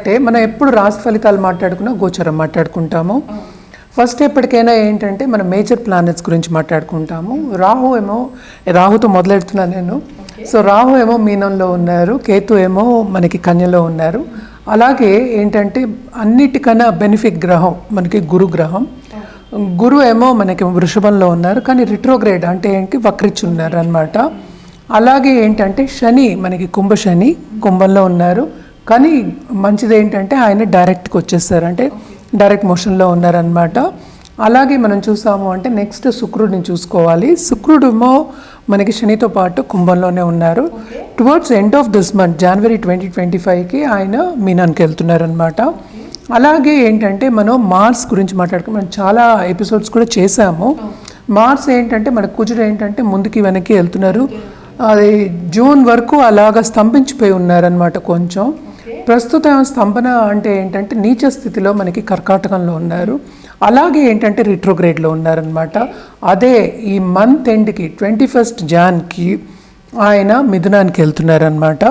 అంటే మనం ఎప్పుడు రాశి ఫలితాలు మాట్లాడుకున్నా గోచరం మాట్లాడుకుంటాము. ఫస్ట్ ఎప్పటికైనా ఏంటంటే మనం మేజర్ ప్లానెట్స్ గురించి మాట్లాడుకుంటాము. రాహు ఏమో రాహుతో మొదలెడుతున్నాను నేను. సో రాహు ఏమో మీనంలో ఉన్నారు కేతు ఏమో మనకి కన్యలో ఉన్నారు. అలాగే ఏంటంటే అన్నిటికన్నా బెనిఫిట్ గ్రహం మనకి గురు గ్రహం. గురు ఏమో మనకి వృషభంలో ఉన్నారు కానీ రిట్రోగ్రేడ్ అంటే ఏంటి? వక్రించి ఉన్నారు అనమాట అలాగే ఏంటంటే శని మనకి కుంభ శని కుంభంలో ఉన్నారు. కానీ మంచిది ఏంటంటే ఆయన డైరెక్ట్కి వచ్చేసారు. అంటే డైరెక్ట్ మోషన్లో ఉన్నారనమాట అలాగే మనం చూసాము అంటే నెక్స్ట్ శుక్రుడిని చూసుకోవాలి. శుక్రుడుమో మనకి శనితో పాటు కుంభంలోనే ఉన్నారు. Towards end of this month January twenty twenty ఫైవ్కి ఆయన మీనానికి వెళ్తున్నారనమాట అలాగే ఏంటంటే మనం మార్స్ గురించి మాట్లాడుకుని మనం చాలా ఎపిసోడ్స్ కూడా చేసాము. మార్స్ ఏంటంటే మన కుజుడు ఏంటంటే ముందుకి వెనక్కి వెళ్తున్నారు. అది జూన్ వరకు అలాగా స్తంభించిపోయి ఉన్నారనమాట కొంచెం. ప్రస్తుతం స్తంభన అంటే ఏంటంటే నీచ స్థితిలో మనకి కర్కాటకంలో ఉన్నారు. అలాగే ఏంటంటే రిట్రోగ్రేడ్లో ఉన్నారనమాట అదే ఈ మంత్ ఎండ్కి ట్వంటీ ఫస్ట్ జాన్కి ఆయన మిథునానికి వెళ్తున్నారనమాట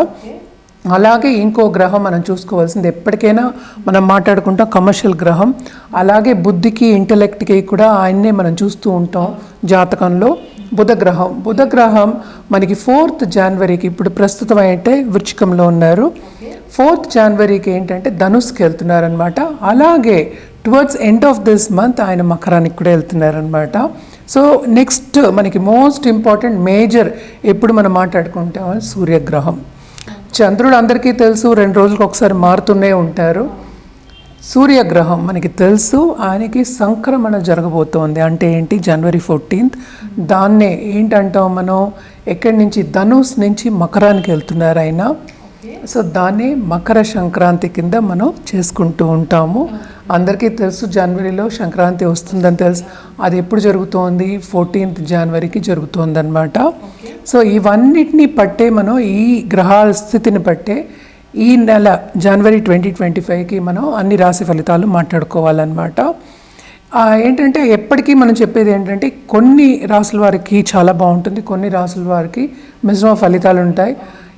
అలాగే ఇంకో గ్రహం మనం చూసుకోవాల్సింది ఎప్పటికైనా మనం మాట్లాడుకుంటాం కమర్షియల్ గ్రహం. అలాగే బుద్ధికి ఇంటలెక్ట్కి కూడా ఆయన్నే మనం చూస్తూ ఉంటాం జాతకంలో. బుధ గ్రహం. బుధ గ్రహం మనకి ఫోర్త్ జనవరికి ఇప్పుడు ప్రస్తుతం అయితే వృచ్చికంలో ఉన్నారు. ఫోర్త్ జనవరికి ఏంటంటే ధనుస్కి వెళ్తున్నారనమాట అలాగే towards end of this month ఆయన మకరానికి కూడా వెళ్తున్నారనమాట సో నెక్స్ట్ మనకి మోస్ట్ ఇంపార్టెంట్ మేజర్ ఎప్పుడు మనం మాట్లాడుకుంటాం సూర్యగ్రహం. చంద్రుడు అందరికీ తెలుసు రెండు రోజులకు ఒకసారి మారుతూనే ఉంటారు. సూర్యగ్రహం మనకి తెలుసు ఆయనకి సంక్రమణ జరగబోతోంది. అంటే ఏంటి? జనవరి ఫోర్టీన్త్ దాన్నే ఏంటంటాం మనం? ఎక్కడి నుంచి? ధనుస్ నుంచి మకరానికి వెళ్తున్నారు ఆయన సో దాన్ని మకర సంక్రాంతి కింద మనం చేసుకుంటూ ఉంటాము. అందరికీ తెలుసు జనవరిలో సంక్రాంతి వస్తుందని తెలుసు. అది ఎప్పుడు జరుగుతోంది? ఫోర్టీన్త్ జనవరికి జరుగుతోందన్నమాట. సో ఇవన్నిటిని పట్టే మనం ఈ గ్రహాల స్థితిని పట్టే ఈ నెల జనవరి ట్వంటీ ట్వంటీ ఫైవ్కి మనం అన్ని రాశి ఫలితాలు మాట్లాడుకోవాలన్నమాట. ఏంటంటే ఎప్పటికీ మనం చెప్పేది ఏంటంటే కొన్ని రాసుల వారికి చాలా బాగుంటుంది కొన్ని రాసుల వారికి మిశ్రమ ఫలితాలు ఉంటాయి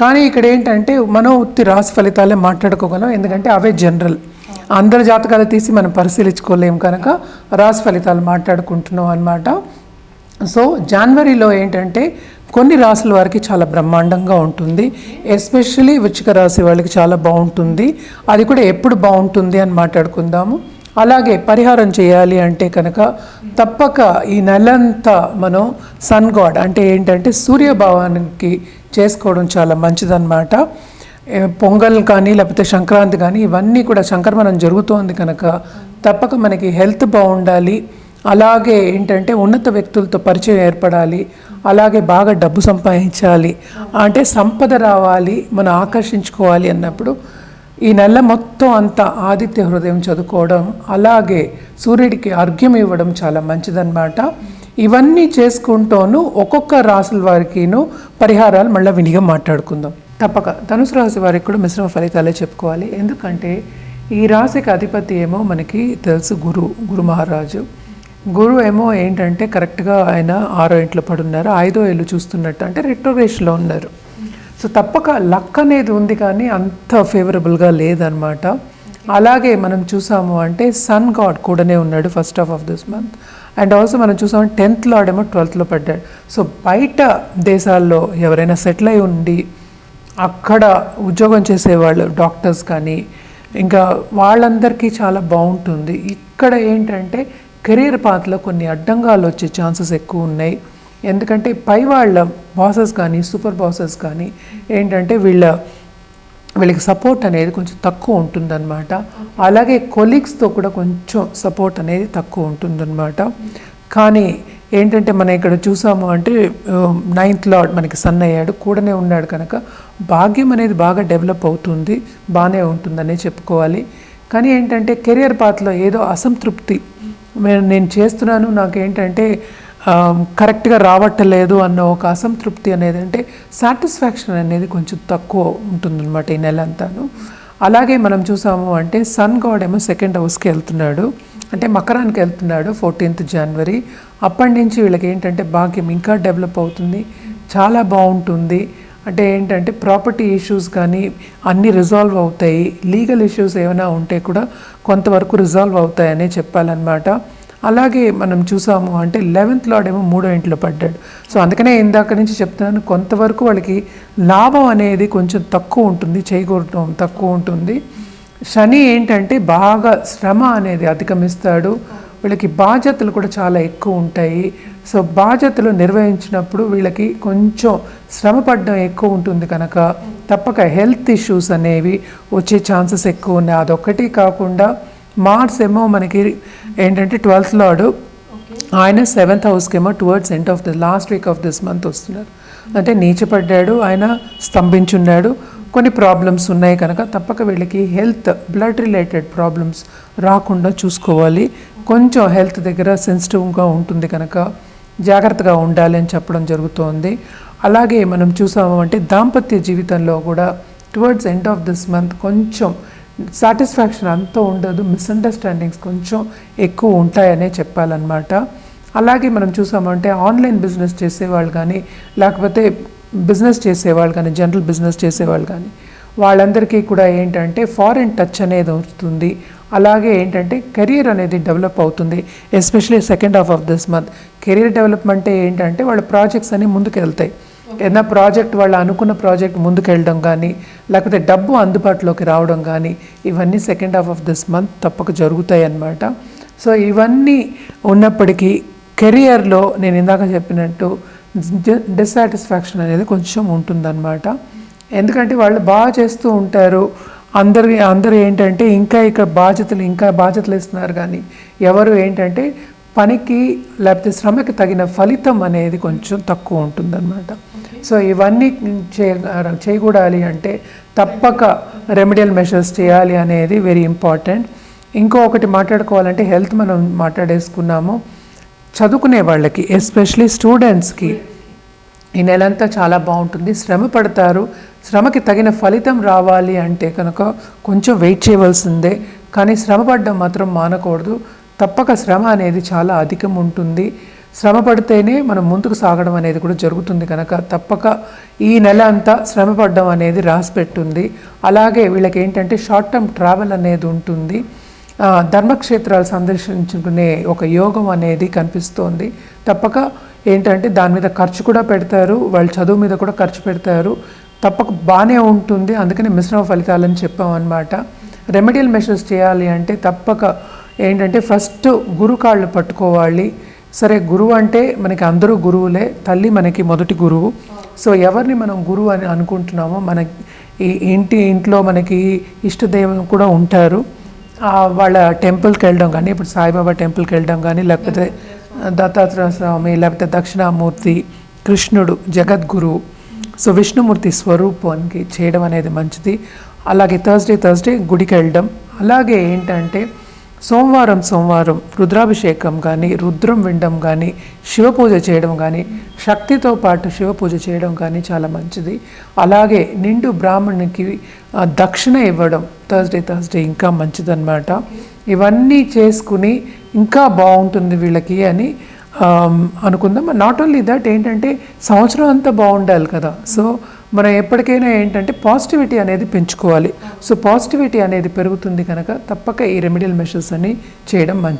కానీ ఇక్కడ ఏంటంటే మనం ఉత్తి రాశి ఫలితాలే మాట్లాడుకోగలం ఎందుకంటే అవే జనరల్. అందరి జాతకాలు తీసి మనం పరిశీలించుకోలేం కనుక రాశి ఫలితాలు మాట్లాడుకుంటున్నాం అన్నమాట. సో జనవరిలో ఏంటంటే కొన్ని రాసుల వారికి చాలా బ్రహ్మాండంగా ఉంటుంది. ఎస్పెషలీ వృచ్చిక రాశి వాళ్ళకి చాలా బాగుంటుంది. అది కూడా ఎప్పుడు బాగుంటుంది అని మాట్లాడుకుందాము. అలాగే పరిహారం చేయాలి అంటే కనుక తప్పక ఈ నెలంతా మనం సన్ గాడ్ అంటే ఏంటంటే సూర్యభావానికి చేసుకోవడం చాలా మంచిదన్నమాట. పొంగల్ కానీ లేకపోతే సంక్రాంతి కానీ ఇవన్నీ కూడా సంక్రమణం జరుగుతోంది కనుక తప్పక మనకి హెల్త్ బాగుండాలి. అలాగే ఏంటంటే ఉన్నత వ్యక్తులతో పరిచయం ఏర్పడాలి. అలాగే బాగా డబ్బు సంపాదించాలి. అంటే సంపద రావాలి మనం ఆకర్షించుకోవాలి అన్నప్పుడు ఈ నెల మొత్తం అంతా ఆదిత్య హృదయం చదువుకోవడం అలాగే సూర్యుడికి అర్ఘ్యం ఇవ్వడం చాలా మంచిదన్నమాట. ఇవన్నీ చేసుకుంటూను ఒక్కొక్క రాసుల వారికిను పరిహారాలు మళ్ళీ వినిగా మాట్లాడుకుందాం. తప్పక. ధనుసు రాశి వారికి కూడా మిశ్రమ ఫలితాలే చెప్పుకోవాలి. ఎందుకంటే ఈ రాశికి అధిపతి ఏమో మనకి తెలుసు గురు గురు మహారాజు. గురు ఏమో ఏంటంటే కరెక్ట్గా ఆయన ఆరో ఇంట్లో పడున్నారు. ఐదో ఏళ్ళు చూస్తున్నట్టు అంటే రెట్రోగ్రేషన్లో ఉన్నారు. సో తప్పక లక్ అనేది ఉంది కానీ అంత ఫేవరబుల్గా లేదనమాట అలాగే మనం చూసాము అంటే సన్ గాడ్ కూడానే ఉన్నాడు first half of this month and also మనం చూసాము టెన్త్ లాడ్ ఏమో ట్వెల్త్లో పడ్డాడు. సో బయట దేశాల్లో ఎవరైనా సెటిల్ అయి ఉండి అక్కడ ఉద్యోగం చేసేవాళ్ళు డాక్టర్స్ కానీ ఇంకా వాళ్ళందరికీ చాలా బాగుంటుంది. ఇక్కడ ఏంటంటే కెరీర్ పాత్లో కొన్ని అడ్డంగాలు వచ్చే ఛాన్సెస్ ఎక్కువ ఉన్నాయి. ఎందుకంటే పై వాళ్ళ బాసెస్ కానీ సూపర్ బాసెస్ కానీ ఏంటంటే వీళ్ళ వీళ్ళకి సపోర్ట్ అనేది కొంచెం తక్కువ ఉంటుందన్నమాట. అలాగే కొలీగ్స్తో కూడా కొంచెం సపోర్ట్ అనేది తక్కువ ఉంటుందన్నమాట. కానీ ఏంటంటే మనం ఇక్కడ చూసాము అంటే నైన్త్ లార్డ్ మనకి సన్ అయ్యాడు కూడానే ఉన్నాడు కనుక భాగ్యం అనేది బాగా డెవలప్ అవుతుంది బాగానే ఉంటుందనే చెప్పుకోవాలి. కానీ ఏంటంటే కెరియర్ పాత్లో ఏదో అసంతృప్తి. నేను చేస్తున్నాను నాకేంటంటే Um, కరెక్ట్గా రావట్లేదు అన్న ఒక అసంతృప్తి అనేది అంటే సాటిస్ఫాక్షన్ అనేది కొంచెం తక్కువ ఉంటుందన్నమాట ఈ నెల అంతాను అలాగే మనం చూసాము అంటే సన్ గాడ్ ఏమో సెకండ్ హౌస్కి వెళ్తున్నాడు. అంటే మకరానికి వెళ్తున్నాడు ఫోర్టీన్త్ జనవరి అప్పటి నుంచి వీళ్ళకి ఏంటంటే భాగ్యం ఇంకా డెవలప్ అవుతుంది చాలా బాగుంటుంది. అంటే ఏంటంటే ప్రాపర్టీ ఇష్యూస్ కానీ అన్నీ రిజాల్వ్ అవుతాయి. లీగల్ ఇష్యూస్ ఏమైనా ఉంటే కూడా కొంతవరకు రిజాల్వ్ అవుతాయనే చెప్పాలన్నమాట. అలాగే మనం చూసాము అంటే లెవెన్త్ ఏమో మూడో ఇంట్లో పడ్డాడు. సో అందుకనే ఇందాక నుంచి చెప్తున్నాను కొంతవరకు వాళ్ళకి లాభం అనేది కొంచెం తక్కువ ఉంటుంది చేయకూడటం తక్కువ ఉంటుంది. శని ఏంటంటే బాగా శ్రమ అనేది అధిగమిస్తాడు. వీళ్ళకి బాధ్యతలు కూడా చాలా ఎక్కువ ఉంటాయి. సో బాధ్యతలు నిర్వహించినప్పుడు వీళ్ళకి కొంచెం శ్రమ పడడం ఎక్కువ ఉంటుంది కనుక తప్పక హెల్త్ ఇష్యూస్ అనేవి వచ్చే ఛాన్సెస్ ఎక్కువ ఉన్నాయి. అదొక్కటి కాకుండా మార్స్ ఏమో మనకి ఏంటంటే ట్వెల్త్ లాడు. ఆయన సెవెంత్ హౌస్కి ఏమో towards end of the last week of this month వస్తున్నారు. అంటే నీచపడ్డాడు ఆయన స్తంభించున్నాడు. కొన్ని ప్రాబ్లమ్స్ ఉన్నాయి కనుక తప్పక వీళ్ళకి హెల్త్ బ్లడ్ రిలేటెడ్ ప్రాబ్లమ్స్ రాకుండా చూసుకోవాలి. కొంచెం హెల్త్ దగ్గర సెన్సిటివ్గా ఉంటుంది కనుక జాగ్రత్తగా ఉండాలి అని చెప్పడం జరుగుతోంది. అలాగే మనం చూసాము అంటే దాంపత్య జీవితంలో కూడా towards end of this month కొంచెం సాటిస్ఫాక్షన్ అంత ఉండదు మిస్అండర్స్టాండింగ్స్ కొంచెం ఎక్కువ ఉంటాయనే చెప్పాలన్నమాట. అలాగే మనం చూసామంటే ఆన్లైన్ బిజినెస్ చేసేవాళ్ళు కానీ లేకపోతే బిజినెస్ చేసేవాళ్ళు కానీ జనరల్ బిజినెస్ చేసేవాళ్ళు కానీ వాళ్ళందరికీ కూడా ఏంటంటే ఫారిన్ టచ్ అనేది వస్తుంది. అలాగే ఏంటంటే కెరీర్ అనేది డెవలప్ అవుతుంది especially second half of this month. Career development ఏంటంటే వాళ్ళ ప్రాజెక్ట్స్ అన్ని ముందుకు వెళ్తాయి ఏదైనా ప్రాజెక్ట్ వాళ్ళు అనుకున్న ప్రాజెక్ట్ ముందుకెళ్ళడం కానీ లేకపోతే డబ్బు అందుబాటులోకి రావడం కానీ ఇవన్నీ second half of this month తప్పక జరుగుతాయి అన్నమాట సో ఇవన్నీ ఉన్నప్పటికీ కెరియర్లో నేను ఇందాక చెప్పినట్టు డిస్సాటిస్ఫాక్షన్ అనేది కొంచెం ఉంటుందన్నమాట. ఎందుకంటే వాళ్ళు బాగా చేస్తూ ఉంటారు. అందరు అందరూ ఏంటంటే ఇంకా ఇక బాధ్యతలు ఇంకా బాధ్యతలు ఇస్తున్నారు కానీ ఎవరు ఏంటంటే పనికి లేకపోతే శ్రమకి తగిన ఫలితం అనేది కొంచెం తక్కువ ఉంటుందన్నమాట. సో ఇవన్నీ చేయ చేయకూడాలి అంటే తప్పక రెమెడియల్ మెషర్స్ చేయాలి అనేది వెరీ ఇంపార్టెంట్. ఇంకొకటి మాట్లాడుకోవాలంటే హెల్త్ మనం మాట్లాడేసుకున్నాము. చదువుకునే వాళ్ళకి ఎస్పెషలీ స్టూడెంట్స్కి ఈ నెలంతా చాలా బాగుంటుంది. శ్రమ పడతారు. శ్రమకి తగిన ఫలితం రావాలి అంటే కనుక కొంచెం వెయిట్ చేయవలసిందే. కానీ శ్రమ పడడం మాత్రం మానకూడదు. తప్పక శ్రమ అనేది చాలా అధికం ఉంటుంది శ్రమ పడితేనే మనం ముందుకు సాగడం అనేది కూడా జరుగుతుంది కనుక తప్పక ఈ నెల అంతా శ్రమ పడడం అనేది రాసి పెట్టుంది అలాగే వీళ్ళకి ఏంటంటే షార్ట్ టర్మ్ ట్రావెల్ అనేది ఉంటుంది. ధర్మక్షేత్రాలు సందర్శించుకునే ఒక యోగం అనేది కనిపిస్తోంది. తప్పక ఏంటంటే దాని మీద ఖర్చు కూడా పెడతారు వాళ్ళ చదువు మీద కూడా ఖర్చు పెడతారు. తప్పక బాగానే ఉంటుంది. అందుకని మిశ్రమ ఫలితాలని చెప్పామన్నమాట. రెమెడియల్ మెషర్స్ చేయాలి అంటే తప్పక ఏంటంటే ఫస్ట్ గురు కాళ్ళు పట్టుకోవాలి. సరే గురువు అంటే మనకి అందరూ గురువులే తల్లి మనకి మొదటి గురువు. సో ఎవరిని మనం గురువు అని అనుకుంటున్నామో మన ఈ ఇంటి ఇంట్లో మనకి ఇష్టదైవం కూడా ఉంటారు. వాళ్ళ టెంపుల్కి వెళ్ళడం కానీ ఇప్పుడు సాయిబాబా టెంపుల్కి వెళ్ళడం కానీ లేకపోతే దత్తాత్రేయ స్వామి లేకపోతే దక్షిణామూర్తి కృష్ణుడు జగద్గురు. సో విష్ణుమూర్తి స్వరూపానికి చేయడం అనేది మంచిది. అలాగే థర్స్డే థర్స్డే గుడికి వెళ్ళడం. అలాగే ఏంటంటే సోమవారం సోమవారం రుద్రాభిషేకం కానీ రుద్రం వినడం కానీ శివపూజ చేయడం కానీ శక్తితో పాటు శివపూజ చేయడం కానీ చాలా మంచిది. అలాగే నిండు బ్రాహ్మణునికి దక్షిణ ఇవ్వడం థర్స్డే థర్స్డే ఇంకా మంచిదన్నమాట. ఇవన్నీ చేసుకుని ఇంకా బాగుంటుంది వీళ్ళకి అని అనుకుందాం. నాట్ ఓన్లీ దట్ ఏంటంటే సంవత్సరం అంతా బాగుండాలి కదా. సో మనం ఎప్పటికైనా ఏంటంటే పాజిటివిటీ అనేది పెంచుకోవాలి. సో పాజిటివిటీ అనేది పెరుగుతుంది కనుక తప్పక ఈ రెమెడియల్ మెషర్స్ అన్ని చేయడం మంచిది.